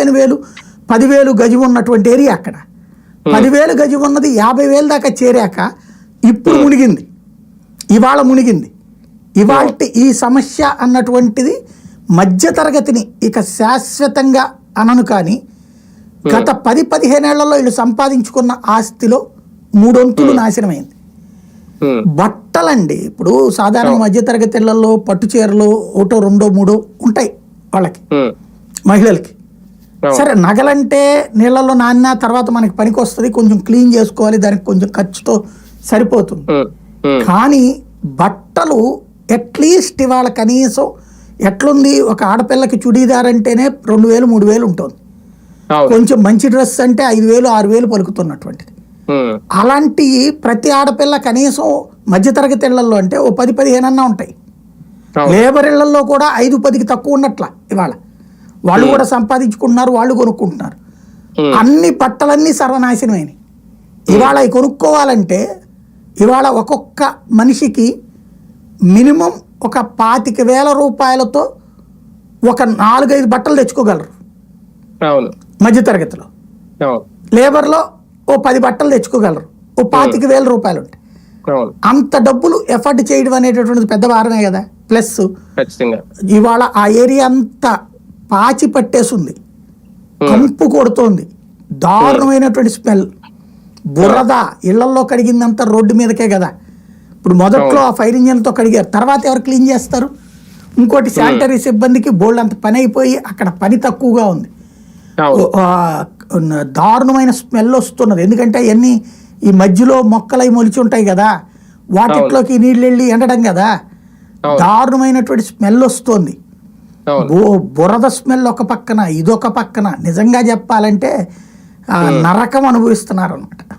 పదిహేను వేలు పదివేలు గజం ఉన్నటువంటి ఏరియా అక్కడ. పదివేలు గజం ఉన్నది యాభై వేలు దాకా చేరాక ఇప్పుడు మునిగింది. ఇవాళ మునిగింది. ఇవాళ ఈ సమస్య అన్నటువంటిది మధ్యతరగతిని ఇక శాశ్వతంగా అనను కానీ గత పది పదిహేనేళ్ళలో వీళ్ళు సంపాదించుకున్న ఆస్తిలో మూడొంతులు నాశనమైంది. బట్టలండి ఇప్పుడు సాధారణ మధ్యతరగతి ఇళ్ళలో పట్టు చీరలు ఒకటో రెండో మూడో ఉంటాయి వాళ్ళకి. మహిళలకి. సరే నగలంటే నీళ్ళలో నాన్న తర్వాత మనకి పనికి వస్తుంది కొంచెం క్లీన్ చేసుకోవాలి దానికి కొంచెం ఖర్చుతో సరిపోతుంది. కానీ బట్టలు అట్లీస్ట్ ఇవాళ కనీసం ఎట్లుంది ఒక ఆడపిల్లకి చుడీదార్ అంటేనే రెండు వేలు మూడు వేలు ఉంటుంది. కొంచెం మంచి డ్రెస్ అంటే ఐదు వేలు ఆరు వేలు పలుకుతున్నటువంటిది. అలాంటి ప్రతి ఆడపిల్ల కనీసం మధ్యతరగతి ఇళ్ళలో అంటే ఓ పది పదిహేను అన్నా ఉంటాయి లేబర్ ఇళ్ళలో కూడా ఐదు పదికి తక్కువ ఉన్నట్ల ఇవాళ. వాళ్ళు కూడా సంపాదించుకుంటున్నారు వాళ్ళు కొనుక్కుంటున్నారు. ఉమ్, అన్ని బట్టలన్నీ సర్వనాశనమైనవి ఇవాళ అవి కొనుక్కోవాలంటే ఇవాళ ఒక్కొక్క మనిషికి మినిమం ఒక పాతిక వేల రూపాయలతో ఒక నాలుగైదు బట్టలు తెచ్చుకోగలరు. మధ్యతరగతిలో. లేబర్లో ఓ పది బట్టలు తెచ్చుకోగలరు. ఓ పాతిక వేల రూపాయలు ఉంటాయి. అంత డబ్బులు ఎఫర్ట్ చేయడం అనేటటువంటిది పెద్ద భారమే కదా. ప్లస్ ఇవాళ ఆ ఏరియా అంతా పాచి పట్టేసింది. కంపు కొడుతోంది. దారుణమైనటువంటి స్మెల్. బురద ఇళ్ళలో కడిగిందంతా రోడ్డు మీదకే కదా. ఇప్పుడు మొదట్లో ఆ ఫైర్ ఇంజన్తో కడిగారు. తర్వాత ఎవరు క్లీన్ చేస్తారు? ఇంకోటి శానిటరీ సిబ్బందికి బోల్డ్ అంత పని అయిపోయి అక్కడ పని తక్కువగా ఉంది. దారుణమైన స్మెల్ వస్తున్నది. ఎందుకంటే అవన్నీ ఈ మధ్యలో మొక్కలు అవి మొలిచి ఉంటాయి కదా. వాటిలోకి నీళ్ళు వెళ్ళి ఎండడం కదా. దారుణమైనటువంటి స్మెల్ వస్తుంది. బురద స్మెల్ ఒక పక్కన ఇదొక పక్కన. నిజంగా చెప్పాలంటే నరకం అనుభవిస్తున్నారు అనమాట